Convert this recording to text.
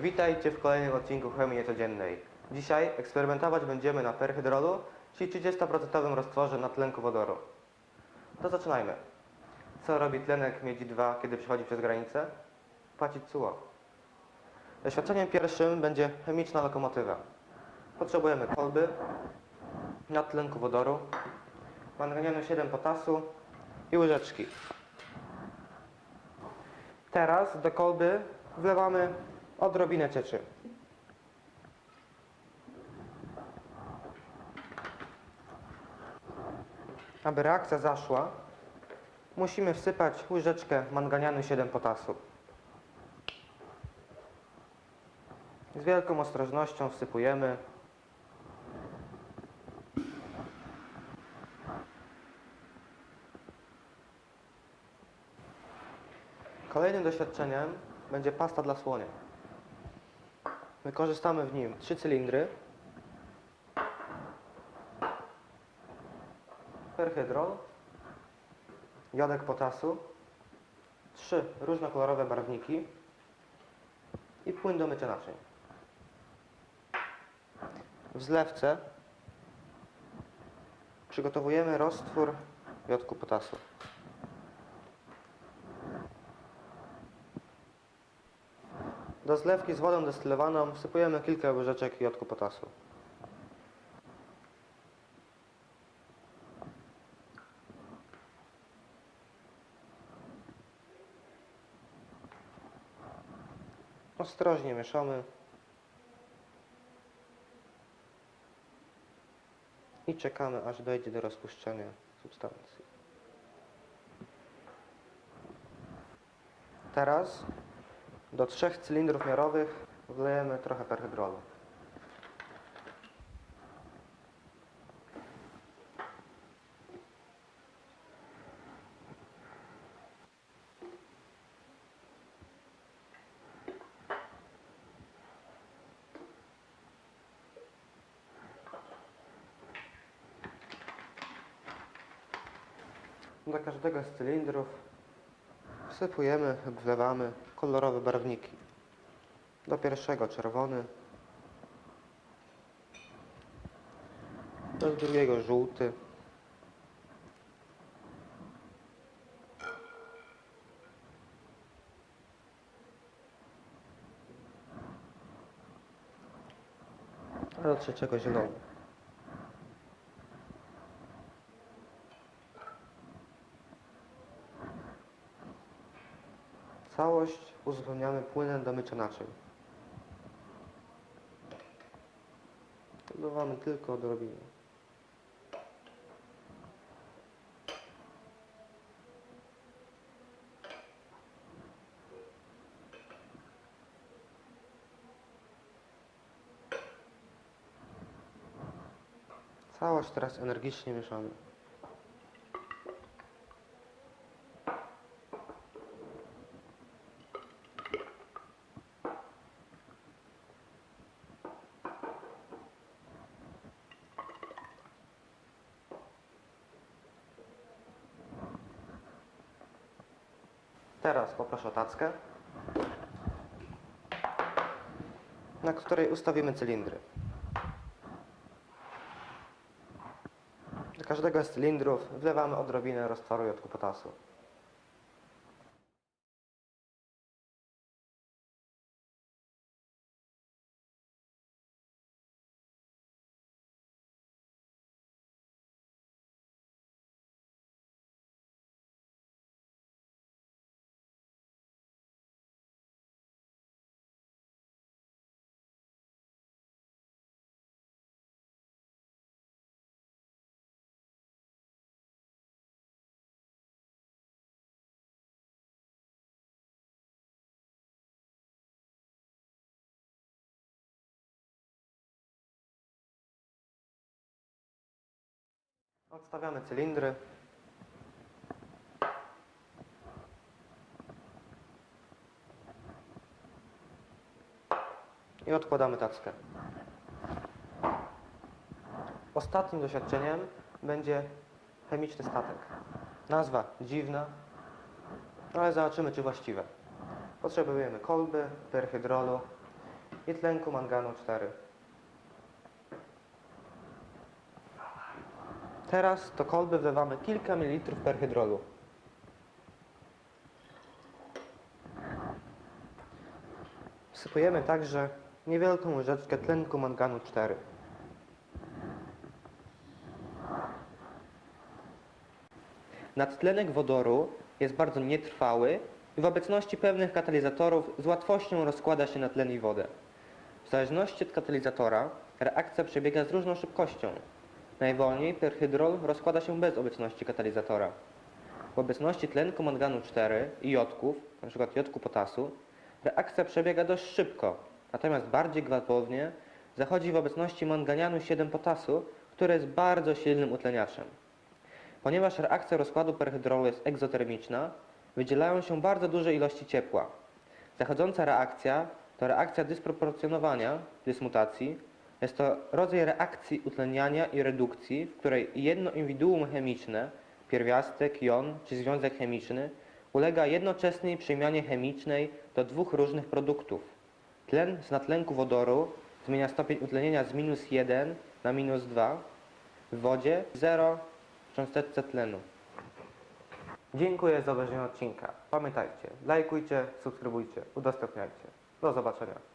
Witajcie w kolejnym odcinku Chemii Niecodziennej. Dzisiaj eksperymentować będziemy na perhydrolu, czyli 30% roztworze natlenku wodoru. To zaczynajmy. Co robi tlenek miedzi 2, kiedy przechodzi przez granicę? Płacić CUO. Doświadczeniem pierwszym będzie chemiczna lokomotywa. Potrzebujemy kolby, natlenku wodoru, manganianu 7 potasu i łyżeczki. Teraz do kolby wlewamy odrobinę cieczy. Aby reakcja zaszła, musimy wsypać łyżeczkę manganianu 7 potasu. Z wielką ostrożnością wsypujemy. Kolejnym doświadczeniem będzie pasta dla słonia. Wykorzystamy w nim. Trzy cylindry, perhydrol, jodek potasu, trzy różnokolorowe barwniki. I płyn do mycia naczyń. W zlewce przygotowujemy roztwór jodku potasu. Do zlewki z wodą destylowaną wsypujemy kilka łyżeczek jodku potasu. Ostrożnie mieszamy. I czekamy aż dojdzie do rozpuszczenia substancji. Teraz do trzech cylindrów miarowych wlejemy trochę perhydrolu. Do każdego z cylindrów wsypujemy wlewamy kolorowe barwniki. Do pierwszego czerwony, do drugiego żółty, a do trzeciego zielony. Całość uzupełniamy płynem do mycia naczyń. Dodawamy tylko odrobinę. Całość teraz energicznie mieszamy. Teraz poproszę o tackę, na której ustawimy cylindry. Do każdego z cylindrów wlewamy odrobinę roztworu jodku potasu. Odstawiamy cylindry. I odkładamy tackę. Ostatnim doświadczeniem będzie chemiczny statek. Nazwa dziwna, ale zobaczymy czy właściwe. Potrzebujemy kolby, perhydrolu, i tlenku manganu 4. Teraz do kolby wlewamy kilka mililitrów perhydrolu. Wsypujemy także niewielką łyżeczkę tlenku manganu 4. Nadtlenek wodoru jest bardzo nietrwały i w obecności pewnych katalizatorów z łatwością rozkłada się na tlen i wodę. W zależności od katalizatora reakcja przebiega z różną szybkością. Najwolniej perhydrol rozkłada się bez obecności katalizatora. W obecności tlenku manganu 4 i jodków, np. jodku potasu, reakcja przebiega dość szybko, natomiast bardziej gwałtownie zachodzi w obecności manganianu 7 potasu, który jest bardzo silnym utleniaczem. Ponieważ reakcja rozkładu perhydrolu jest egzotermiczna, wydzielają się bardzo duże ilości ciepła. Zachodząca reakcja to reakcja dysproporcjonowania, dysmutacji. Jest to rodzaj reakcji utleniania i redukcji, w której jedno indywiduum chemiczne, pierwiastek, jon czy związek chemiczny, ulega jednoczesnej przemianie chemicznej do dwóch różnych produktów. Tlen z natlenku wodoru zmienia stopień utlenienia z minus 1 na minus 2, w wodzie 0 w cząsteczce tlenu. Dziękuję za obejrzenie odcinka. Pamiętajcie, lajkujcie, subskrybujcie, udostępniajcie. Do zobaczenia.